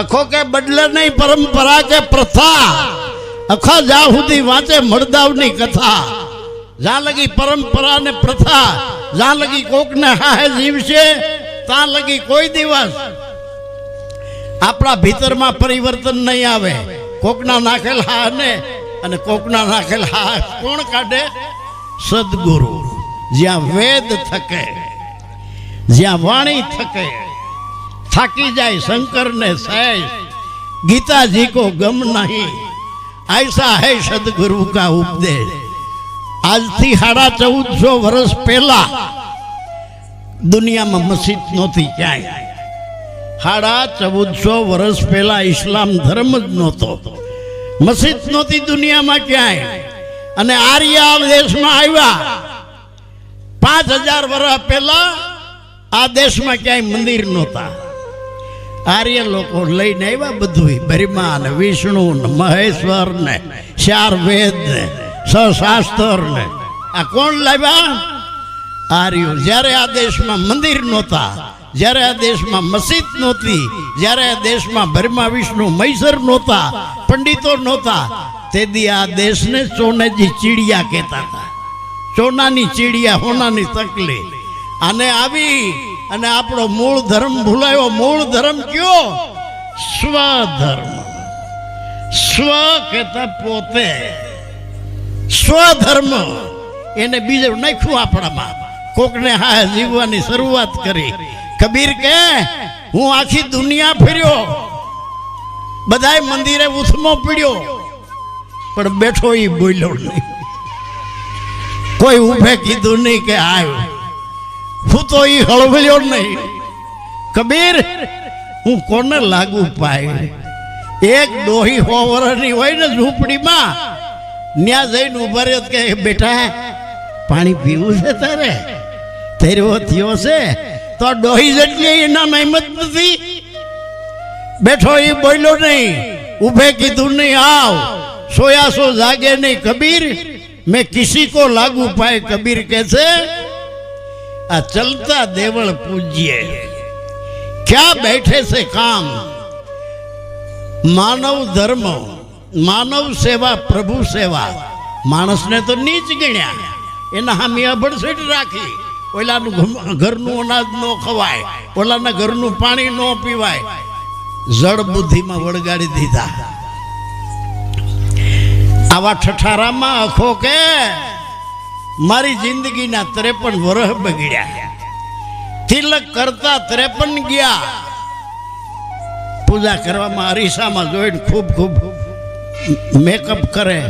અખો કે બદલે નહીં, પરંપરા કે પ્રથા. અખા જ્યાં સુધી વાંચે મળદાવની કથા. જ્યાં લગી પરંપરા ને પ્રથા, જ્યાં લગી કોકને હાહે જીવશે, ત્યાં લગી કોઈ દિવસ આપણા ભીતરમાં પરિવર્તન નહીં આવે. કોકના નાખેલ હા ને અને કોકના નાખેલ હા કોણ કાઢે? સદગુરુ. જ્યાં વેદ થકે, જ્યાં વાણી થકે થાકી જાય શંકર ને સહેજ ગીતાજી કો ગમ નહીં. આયસા હે સદગુરુ કા ઉપદેશ. આજથી સાડા ચૌદસો વર્ષ પહેલા દુનિયામાં મસ્જિદ નહોતી ક્યાંય. સાડા ચૌદસો વર્ષ પહેલા ઇસ્લામ ધર્મ જ નહોતો. મસ્જિદ નહોતી દુનિયામાં ક્યાંય. અને આર્યા દેશમાં આવ્યા. પાંચ હજાર વર્ષ પહેલા આ દેશમાં ક્યાંય મંદિર નહોતા. આર્ય લોકો લઈને આવ્યા બધું બ્રહ્મા વિષ્ણુ ને મહેશ્વર ને ચાર વેદ ને સશાસ્ત્ર ને આ કોણ લાવ્યા? આર્યો. જ્યારે આ દેશમાં મંદિર નહોતા, જ્યારે આ દેશમાં મસ્જિદ નહોતી, જ્યારે આ દેશમાં બ્રહ્મા વિષ્ણુ, મૈસર નહોતા, પંડિતો નહોતા તે દી આ દેશને સોનેજી ચીડિયા કહેતા હતા. સોનાની ચીડિયા, હોનાની તકલી. અને આવી અને આપણો મૂળ ધર્મ ભૂલાયો. મૂળ ધર્મ કયો? સ્વધર્મ. સ્વ કહેતા પોતે. સ્વધર્મ. એને બીજે નાખ્યું આપણામાં. કોકને હા જીવવાની શરૂઆત કરી. કબીર કે હું આખી દુનિયા ફર્યો. બધાય મંદિરે ઉથમો પીડ્યો. પણ બેઠો એ બોલ્યો નહીં. કોઈ ઉભે કીધું નહીં કે આવ્યો હું તો એ હળવળ્યો નહીં. કબીર, હું કોને લાગુ પાય? એક ડોહી સો વર્ષની હોય ને ઝૂંપડીમાં, ન્યા જઈને ઊભા રહ્યો કે બેટા, પાણી પીવું છે તારે? તેરવો થયો છે? તો ડોહી જેટલી એના મહેમત નથી. બેઠો એ બોલ્યો નહીં. ઉભે કીધું નહીં, આવ, સોયા સો જાગે નહીં. કબીર, મેં કિસી કો લાગુ પાય? કબીર કે છે આ ચલતા દેવળ પૂજ્ય. ક્યાં બેઠે છે કામ? માનવ ધર્મ, માનવ સેવા, પ્રભુ સેવા. માણસને તો નીચ ગણ્યા. એના હામી અભડસેટ રાખી. ઓલાનું ઘરનું અનાજ ન ખવાય. ઓલાના ઘરનું પાણી ન પીવાય. જળ બુદ્ધિમાં વળગાડી દીધા. આવા ઠઠારામાં અખો કે મારી જિંદગીના ત્રેપન વર્ષ બગડ્યા. તિલક કરતા ત્રેપન ગયા. પૂજા કરવામાં અરીસામાં જોઈને ખૂબ ખૂબ મેકઅપ કરે.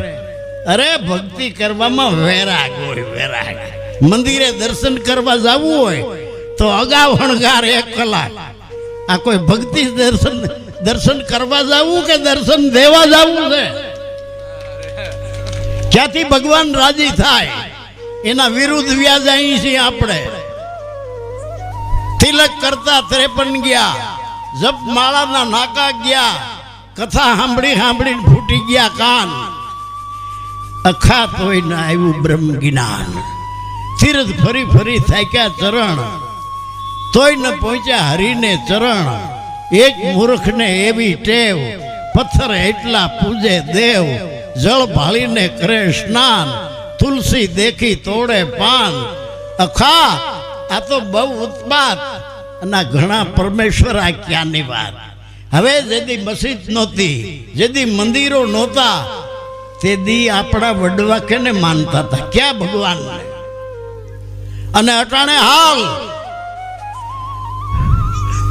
અરે, ભક્તિ કરવામાં વેરાગ હોય, વેરાગ. મંદિરે દર્શન કરવા જવું હોય, તો અગાઉ હણગાર એક કલાક. આ કોઈ ભક્તિ દર્શન દર્શન કરવા જવું કે દર્શન દેવા જવું છે? ક્યાંથી ભગવાન રાજી થાય? એના વિરુદ્ધ વ્યાજ અહીં છીએ આપણે. તિલક કરતા ત્રેપન ગયા, જપ માળાના નાકા ગયા, કથા સાંભળી સાંભળીને ફૂટી ગયા કાન. અખા હોય ના આવ્યું બ્રહ્મ જ્ઞાન. તીર્થ ફરી ફરી થાક્યા ચરણ. તોય ન પહોંચ્યા હરીને ચરણ. એક મૂર્ખને એવી ટેવ, પથ્થર એટલા પૂજે દેવ, જળ ભાળીને કરે સ્નાન. તુલસી દેખી તોડે પાન. અખા, આ તો બહુ ઉત્પાત. અને ઘણા પરમેશ્વર આ ક્યાંની વાત? હવે જેદી મસ્જિદ નહોતી, જેદી મંદિરો નહોતા તે દી આપણા વડવા કેને માનતા હતા? ક્યાં ભગવાન અને અટાણે હાલ,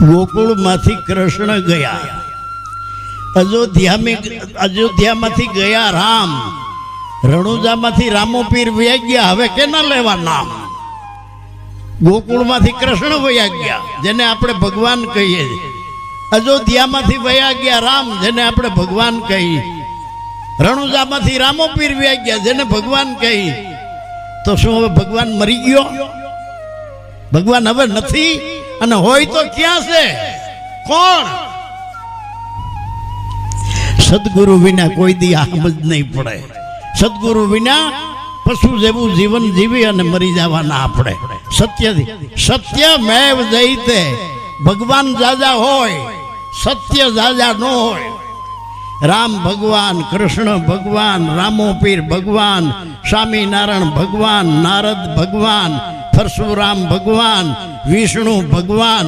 ગોકુળમાંથી કૃષ્ણ ગયા. અયોધ્યામાં અયોધ્યામાંથી ગયા રામ. રણુજામાંથી રામો પીર વ્યા ગયા. હવે કેના લેવા નામ? ગોકુળમાંથી કૃષ્ણ વયા ગયા, જેને આપણે ભગવાન કહીએ અયોધ્યામાંથી વયા ગયા રામ, જેને આપણે ભગવાન કહીએ. રણુજામાંથી રામો પીર વ્યા ગયા, જેને ભગવાન કહી તો શું હવે ભગવાન મરી ગયો? ભગવાન હવે નથી? અને હોય તો ક્યાં છે? કોણ? સદગુરુ વિના કોઈ દી જ નહીં પડે. સદગુરુ વિના પશુ જેવું જીવન જીવી અને મરી જવાના આપણે. સત્ય સત્ય મેવ જઈતે ભગવાન જાજા હોય, સત્ય જાજા ન હોય. રામ ભગવાન, કૃષ્ણ ભગવાન રામોપીર ભગવાન, સ્વામિનારાયણ ભગવાન, નારદ ભગવાન, પરશુરામ ભગવાન, વિષ્ણુ ભગવાન,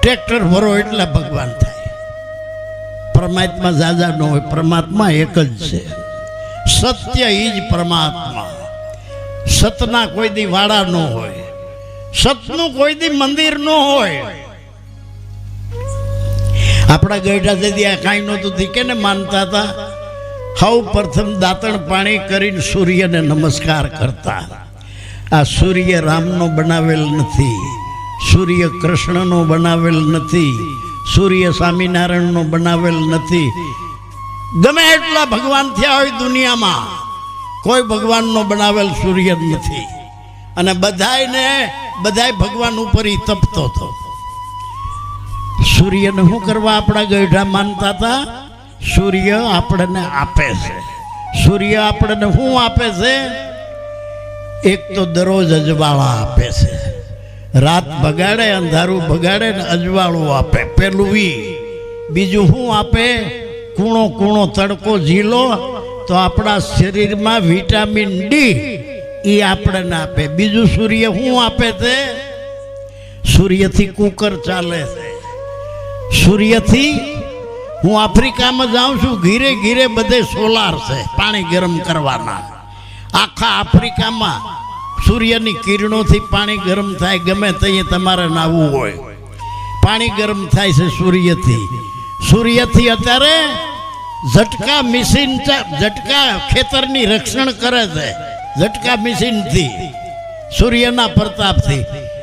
ટ્રેક્ટર ભરો એટલે ભગવાન થાય. પરમાત્મા જાજા ન હોય, પરમાત્મા એક જ છે. સત્ય એ જ પરમાત્મા. સતના કોઈ દી વાડા ન હોય. સતનું કોઈ દી મંદિર ન હોય. આપણા ગઈઢા તેથી આ કાંઈ નહોતું કેને માનતા હતા સૌ પ્રથમ દાંતણ પાણી કરીને સૂર્યને નમસ્કાર કરતા. આ સૂર્ય રામનો બનાવેલ નથી. સૂર્ય કૃષ્ણનો બનાવેલ નથી. સૂર્ય સ્વામિનારાયણનો બનાવેલ નથી. ગમે એટલા ભગવાન થયા હોય દુનિયામાં, કોઈ ભગવાનનો બનાવેલ સૂર્ય નથી. અને બધાયને, બધાય ભગવાન ઉપર ઈ તપતો હતો. સૂર્યને શું કરવા આપણા ગયઢા માનતા હતા? સૂર્ય આપણને આપે છે. સૂર્ય આપણને શું આપે છે? એક તો દરરોજ અજવાળા આપે છે. રાત બગાડે અંધારું બગાડે ને અજવાળું આપે. પેલું બીજું શું આપે? કૂણો કૂણો તડકો ઝીલો, તો આપણા શરીરમાં વિટામિન ડી એ આપણને આપે. બીજું સૂર્ય શું આપે તે? સૂર્યથી કુકર ચાલે. છે સૂર્યથી હું આફ્રિકામાં જાઉં છું, ઘીરે ઘીરે બધે સોલાર છે, પાણી ગરમ કરવાના. આખા આફ્રિકામાં સૂર્યની કિરણોથી પાણી ગરમ થાય, ગમે ત્યાં તમારે નાવું હોય. પાણી ગરમ થાય છે સૂર્યથી. સૂર્યથી અત્યારે ઝટકા મિશીન ઝટકા ખેતરની રક્ષણ કરે છે. ઝટકા મિશીનથી સૂર્યના પ્રતાપથી.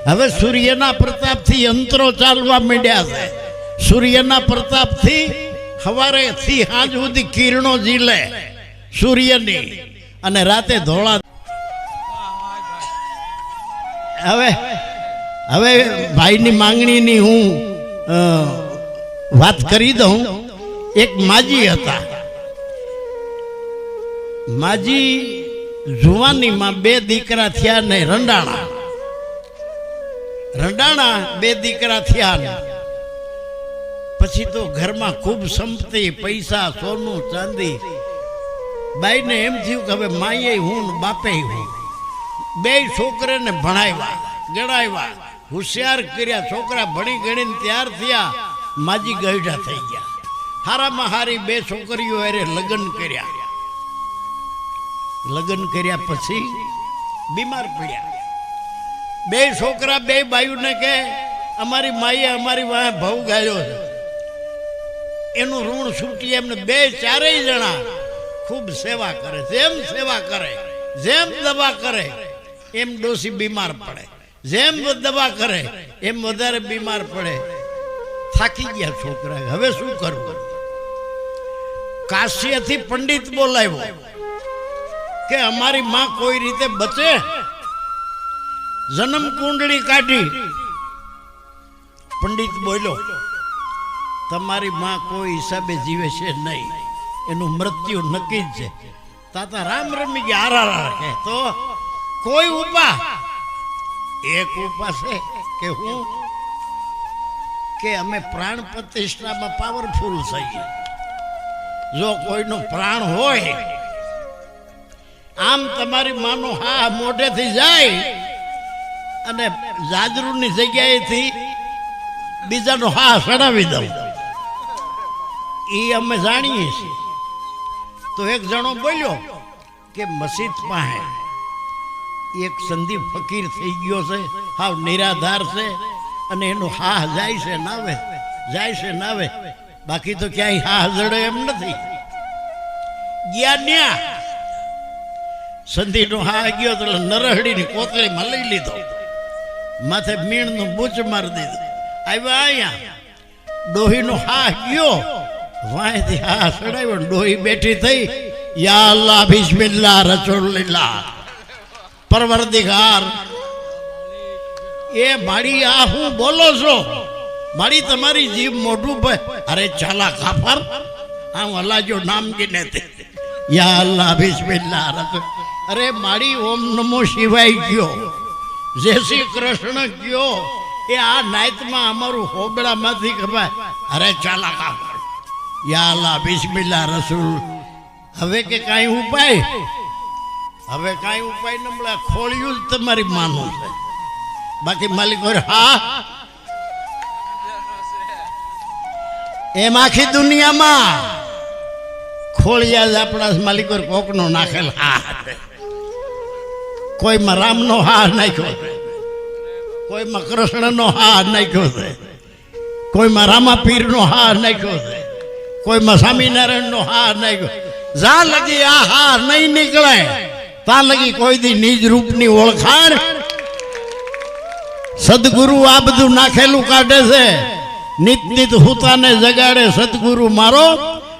હવે સૂર્યના પ્રતાપથી યંત્રો ચાલવા માંડ્યા છે. સૂર્યના પ્રતાપથી સવારેથી સાંજ સુધી કિરણો ઝીલે સૂર્યની. અને રાતે ધોળા હવે હવે ભાઈની માંગણીની હું વાત કરી દઉં. એક માજી હતા. માજી જુવાનીમાં બે દીકરા થયા ને રંડાણા. રંડાણા બે દીકરા થયા પછી તો ઘરમાં ખૂબ સંપત્તિ, પૈસા, સોનું, ચાંદી. બાઈને એમ થયું કે હવે માઈએ હું બાપે હું. બે છોકરાને ભણાવ્યા, ગણાવ્યા. હોશિયાર કર્યા, છોકરા ભણી ગણીને તૈયાર થયા. માજી ગયઢા થઈ ગયા. હારામાં હારી બે છોકરીઓ અરે લગ્ન કર્યા. લગ્ન કર્યા પછી બીમાર પડ્યા. બે છોકરા બે બાયુને કે, અમારી માઈએ અમારી વાહે ભાવ ગાળ્યો છે. એનું ઋણ છૂટી એમને બે ચારેય જણા ખૂબ સેવા કરે, જેમ સેવા કરે, જેમ દવા કરે, એમ ડોસી બીમાર પડે. જેમ દવા કરે, એમ વધારે બીમાર પડે. થાકી ગયા છોકરા હવે શું કરવું? કાશીથી પંડિત બોલાવ્યો કે અમારી માં કોઈ રીતે બચે? જન્મ કુંડળી કાઢી. પંડિત બોલ્યો, તમારી માં કોઈ હિસાબે જીવે છે નહીં. એનું મૃત્યુ નક્કી જ છે. તાતા રામ રમી ગયા આરા તો કોઈ ઉપા એક ઉપા છે કે હું કે અમે પ્રાણ પ્રતિષ્ઠામાં પાવરફુલ થઈએ. જો કોઈનો પ્રાણ હોય, આમ તમારી માનો હા મોઢેથી જાય અને જાદરૂની જગ્યાએથી બીજાનો હા સડાવી દઉં. એ અમે જાણીએ છીએ. તો એક જણો બોલ્યો કે મસ્જિદ પાસે એક સંદીપ ફકીર થઈ ગયો છે, હાવ નિરાધાર છે અને એનું હા જાય છે નાવે જાય છે નાવે બાકી તો ક્યાંય હા જડે એમ નથી. ગયા ન્યા. સંધીનો હા ગયો તો નરહડીની કોતળીમાં લઈ લીધો. માથે મીણનું બૂચ મારી દીધું. આવ્યા અહીંયા. ડોહીનો હા ગયો. વાંયથી હા સડાવ્યો ડોહી બેઠી થઈ. યા અલ્લાહ બિસ્મિલ્લાહ રસોલ્લાહ પરવરદિગાર. એ મારી આ હું બોલો છો? મારી તમારી જીભ મોઢું ભાઈ અરે ચાલા ખાફર હા અલાજો નામ ગીને તે. યા અલ્લાહ, બિસ્મિલ્લાહ અરે મારી ઓમ નમો શિવાય ગયો. જય શ્રી કૃષ્ણ ગયો. એ આ નાયતમાં અમારું હોબળામાંથી ખપાય. અરે ચાલા કા યા અલ્લાહ, બિસ્મિલ્લાહ, રસૂલ. હવે કે કાંઈ ઉપાય? હવે કાંઈ ઉપાય ન મળે ખોળ્યું જ તમારી માનું. છે બાકી માલિક હા. એમ આખી દુનિયામાં ખોળિયા આપણા માલિકો કોકનો નાખેલ હા કોઈમાં રામનો હાર નાખ્યો છે. કોઈમાં કૃષ્ણનો હાર નાખ્યો છે. કોઈમાં રામાપીરનો હાર નાખ્યો છે. કોઈમાં સ્વામિનારાયણનો હાર નાખ્યો જા લગી આ હાર નહીં નીકળે તા લગી કોઈ દી નિજ રૂપની ઓળખાણ સદગુરુ આ બધું નાખેલું કાઢે છે. નિત નિત હુતાને જગાડે, સદગુરુ મારો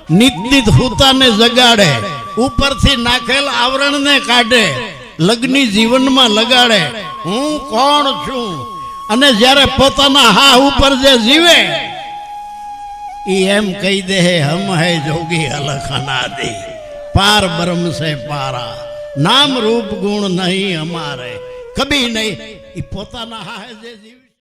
નિત નિત હુતાને જગાડે. ઉપરથી નાખેલ આવરણને કાઢે, લગ્ની જીવનમાં લગાડે. હું કોણ છું? અને જ્યારે પોતાના હા ઉપર જે જીવે એ એમ કહી દે હમ હે જોગી અલખના દે પાર બ્રહ્મ સે પારા. નામ રૂપ ગુણ નહીં અમારે. કભી નહીં. ઈ પોતાના હાહે જે જીવે